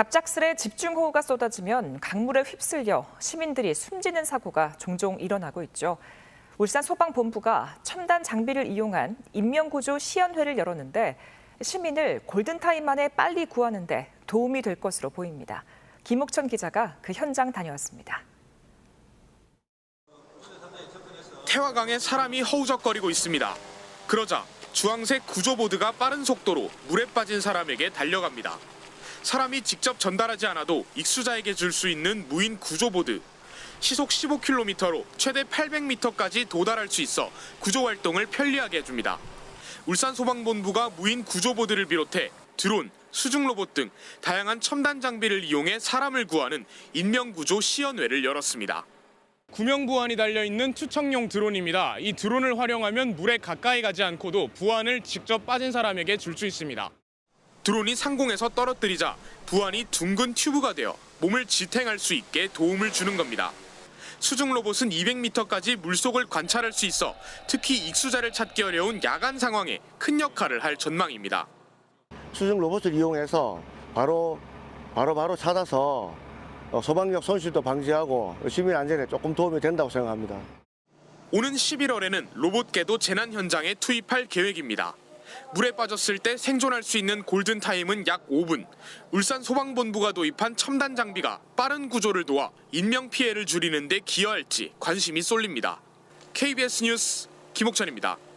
갑작스레 집중호우가 쏟아지면 강물에 휩쓸려 시민들이 숨지는 사고가 종종 일어나고 있죠. 울산 소방본부가 첨단 장비를 이용한 인명구조 시연회를 열었는데 시민을 골든타임 만에 빨리 구하는데 도움이 될 것으로 보입니다. 김옥천 기자가 그 현장 다녀왔습니다. 태화강에 사람이 허우적거리고 있습니다. 그러자 주황색 구조보드가 빠른 속도로 물에 빠진 사람에게 달려갑니다. 사람이 직접 전달하지 않아도 익수자에게 줄 수 있는 무인 구조보드. 시속 15km로 최대 800m까지 도달할 수 있어 구조 활동을 편리하게 해줍니다. 울산 소방본부가 무인 구조보드를 비롯해 드론, 수중 로봇 등 다양한 첨단 장비를 이용해 사람을 구하는 인명구조 시연회를 열었습니다. 구명 부안이 달려 있는 투척용 드론입니다. 이 드론을 활용하면 물에 가까이 가지 않고도 부안을 직접 빠진 사람에게 줄 수 있습니다. 드론이 상공에서 떨어뜨리자 부안이 둥근 튜브가 되어 몸을 지탱할 수 있게 도움을 주는 겁니다. 수중 로봇은 200m까지 물속을 관찰할 수 있어 특히 익수자를 찾기 어려운 야간 상황에 큰 역할을 할 전망입니다. 수중 로봇을 이용해서 바로 바로 바로 찾아서 어, 소방력 손실도 방지하고 시민 안전에 조금 도움이 된다고 생각합니다. 오는 11월에는 로봇개도 재난 현장에 투입할 계획입니다. 물에 빠졌을 때 생존할 수 있는 골든타임은 약 5분. 울산 소방본부가 도입한 첨단 장비가 빠른 구조를 도와 인명피해를 줄이는 데 기여할지 관심이 쏠립니다. KBS 뉴스 김옥천입니다.